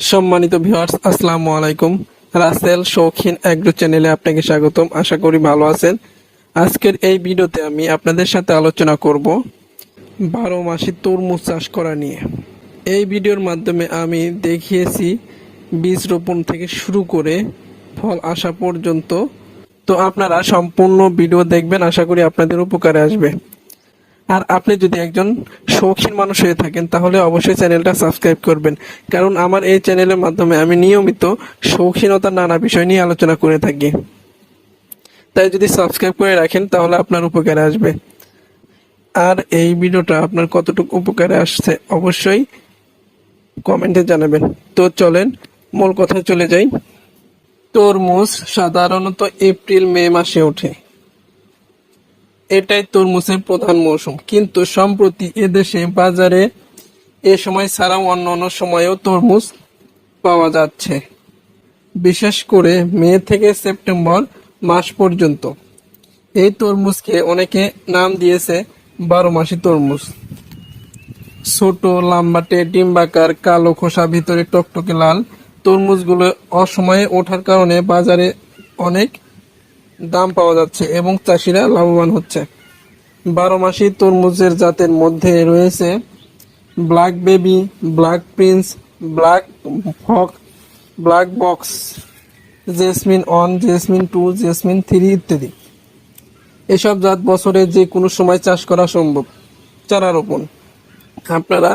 সম্মানিত ভিউয়ার্স আসসালামু আলাইকুম। রাসেল শৌখিন অ্যাগ্রো চ্যানেলে আপনাকে স্বাগতম। আশা করি ভালো আছেন। আজকের এই ভিডিওতে আমি আপনাদের সাথে আলোচনা করব বারো মাসে তরমুজ চাষ করা নিয়ে। এই ভিডিওর মাধ্যমে আমি দেখিয়েছি বীজ রোপণ থেকে শুরু করে ফল আসা পর্যন্ত। তো আপনারা সম্পূর্ণ ভিডিও দেখবেন, আশা করি আপনাদের উপকারে আসবে। আর আপনি যদি একজন শৌখিন মানুষ হয়ে থাকেন, তাহলে অবশ্যই চ্যানেলটা সাবস্ক্রাইব করবেন। কারণ আমার এই চ্যানেলের মাধ্যমে আমি নিয়মিত শৌখিনতার নানা বিষয় নিয়ে আলোচনা করে থাকি। তাই যদি সাবস্ক্রাইব করে রাখেন, তাহলে আপনার উপকারে আসবে। আর এই ভিডিওটা আপনার কতটুকু উপকারে আসছে, অবশ্যই কমেন্টে জানাবেন। তো চলেন, মূল কথায় চলে যাই। তরমুজ সাধারণত এপ্রিল, মে মাসে ওঠে। এটাই তরমুজের প্রধান মৌসুম। কিন্তু সম্প্রতি এদেশে বাজারে এ সময় ছাড়াও অন্য অন্য সময়েও তরমুজ পাওয়া যাচ্ছে। বিশেষ করে মে থেকে সেপ্টেম্বর মাস পর্যন্ত। এই তরমুজকে অনেকে নাম দিয়েছে বারো মাসি তরমুজ। ছোট, লাম্বাটে, ডিম্বাকার, কালো খোসা, ভিতরে টকটকে লাল তরমুজগুলো অসময়ে ওঠার কারণে বাজারে অনেক দাম পাওয়া যাচ্ছে এবং চাষিরা লাভবান হচ্ছে। বারো মাসি তরমুজের জাতের মধ্যে রয়েছে black baby black prince black ফক black box jasmine one jasmine two jasmine three ইত্যাদি। এসব জাত বছরে যে কোনো সময় চাষ করা সম্ভব, চারা রোপণ। আপনারা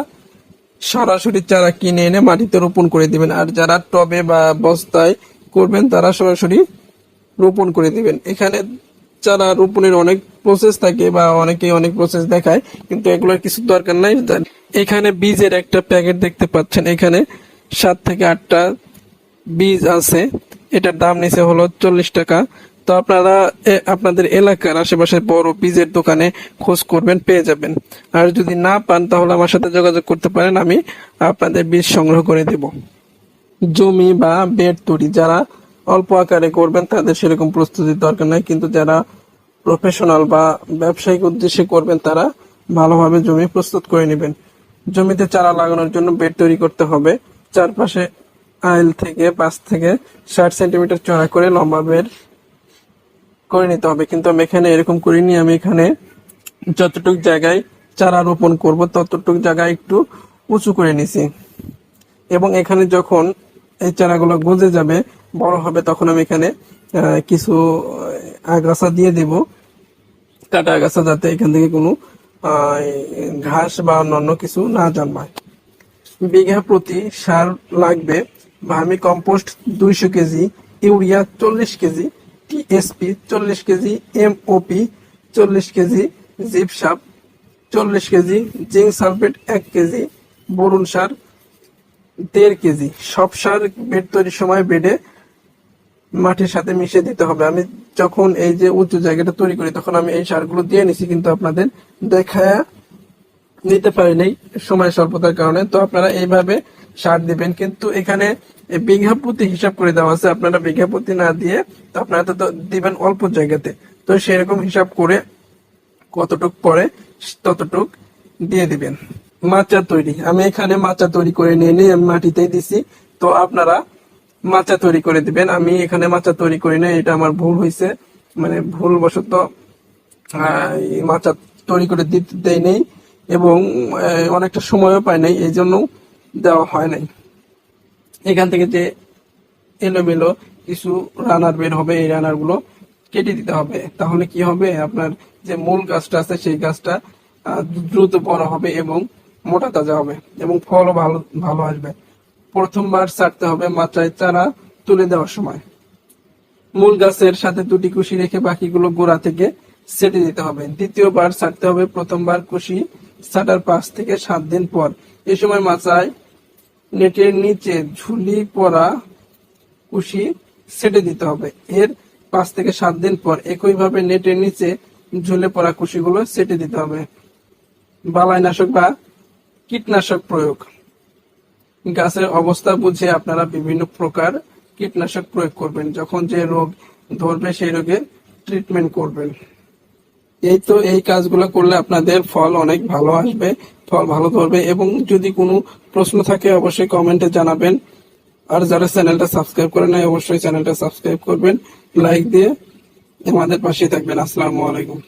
সরাসরি চারা কিনে এনে মাটিতে রোপণ করে দিবেন। আর যারা টবে বা বস্তায় করবেন, তারা সরাসরি রোপণ করে দিবেন। এখানে চারা রোপণের অনেক প্রসেস থাকে বা অনেকে অনেক প্রসেস দেখায়, কিন্তু এগুলোর কিছু দরকার নাই। এখানে বীজের একটা প্যাকেট দেখতে পাচ্ছেন। এখানে সাত থেকে আটটা বীজ আছে। এটার দাম নিচে হলো চল্লিশ টাকা। তো আপনারা আপনাদের এলাকার আশেপাশে বড় বীজের দোকানে খোঁজ করবেন, পেয়ে যাবেন। আর যদি না পান, তাহলে আমার সাথে যোগাযোগ করতে পারেন, আমি আপনাদের বীজ সংগ্রহ করে দেব। জমি বা বেড তৈরি যারা অল্প আকারে করবেন, তাদের সেরকম প্রস্তুতির দরকার নাই। কিন্তু যারা প্রফেশনাল বা ব্যবসায়িক উদ্দেশ্যে করবেন, তারা ভালোভাবে জমি প্রস্তুত করে নেবেন। জমিতে চারা লাগানোর জন্য বেড তৈরি করতে হবে। চারপাশে আইল থেকে পাঁচ থেকে ষাট সেন্টিমিটার চড়া করে লম্বা বেড করে নিতে হবে। কিন্তু আমি এখানে এরকম করিনি। আমি এখানে যতটুক জায়গায় চারা রোপণ করব, ততটুক জায়গায় একটু উঁচু করে নিছি। এবং এখানে যখন এই চারাগুলো গজে যাবে, বড় হবে, তখন আমি এখানে কিছু আগাছা দিয়ে দেব। কাটা আগাছা যাতে এখান থেকে কোনো ঘাস বা অন্যান্য কিছু না জন্মায়। বিঘা প্রতি সার লাগবে ভার্মি কম্পোস্ট দুইশো কেজি, ইউরিয়া চল্লিশ কেজি, টিএসপি চল্লিশ কেজি, এমওপি চল্লিশ কেজি, জিপসাপ চল্লিশ কেজি, জিঙ্ক সালফেট এক কেজি, বরুণ সার দেড় কেজি। সব সার বেড তৈরির সময় বেডে মাটির সাথে মিশিয়ে দিতে হবে। আমি যখন এই যে উঁচু জায়গাটা তৈরি করি, তখন আমি এই সারগুলো দিয়ে নিছি, কিন্তু আপনাদের দেখায় নিতে পারি নাই সময় স্বল্পতার কারণে। তো আপনারা এইভাবে সার দিবেন। কিন্তু এখানে বিঘা প্রতি হিসাব করে দেওয়া আছে। আপনারা বিঘা প্রতি না দিয়ে তো আপনারা তো দিবেন অল্প জায়গাতে। তো সেরকম হিসাব করে কতটুক পরে ততটুক দিয়ে দিবেন। মাচা তৈরি। আমি এখানে মাচা তৈরি করে নিয়ে নিয়ে আমি মাটিতেই দিছি। তো আপনারা মাচা তৈরি করে দিবেন। আমি এখানে মাচা তৈরি করি না এটা আমার ভুল হয়েছে মানে ভুল বশত আহ, মাচা তৈরি করে দিতে দেয় নেই এবং অনেকটা সময়ও পাই নাই এই জন্য দেওয়া হয় নাই। এখান থেকে যে এলোমেলো কিছু রানার বের হবে এই রানারগুলো কেটে দিতে হবে। তাহলে কি হবে? আপনার যে মূল গাছটা আছে সেই গাছটা দ্রুত বড় হবে এবং মোটা তাজা হবে এবং ফলও ভালো ভালো আসবে। প্রথমবার ছাড়তে হবে মাত্রায় চারা তুলে দেওয়ার সময়। মূল গাছের সাথে দুটি কুশি রেখে বাকিগুলো গোড়া থেকে সেটে দিতে হবে। দ্বিতীয়বার ছাড়তে হবে, প্রথমবার কুশি ছাটার পাঁচ থেকে সাত দিন পর। এ সময় মাচায় নেটের নিচে ঝুলি পড়া কুশি ছেটে দিতে হবে। এর পাঁচ থেকে সাত দিন পর একইভাবে নেটের নিচে ঝুলে পড়া কুশিগুলো ছেটে দিতে হবে। বালাইনাশক বা কীটনাশক প্রয়োগ। গাছের অবস্থা বুঝে আপনারা বিভিন্ন প্রকার কীটনাশক প্রয়োগ করবেন। যখন যে রোগ ধরবে, সেই রোগের ট্রিটমেন্ট করবেন। এই তো এই কাজগুলো করলে আপনাদের ফল অনেক ভালো আসবে, ফল ভালো ধরবে এবং যদি কোনো প্রশ্ন থাকে, অবশ্যই কমেন্টে জানাবেন। আর যারা চ্যানেলটা সাবস্ক্রাইব করে নাই, অবশ্যই চ্যানেলটা সাবস্ক্রাইব করবেন লাইক দিয়ে আমাদের পাশে থাকবেন। আসসালামু আলাইকুম।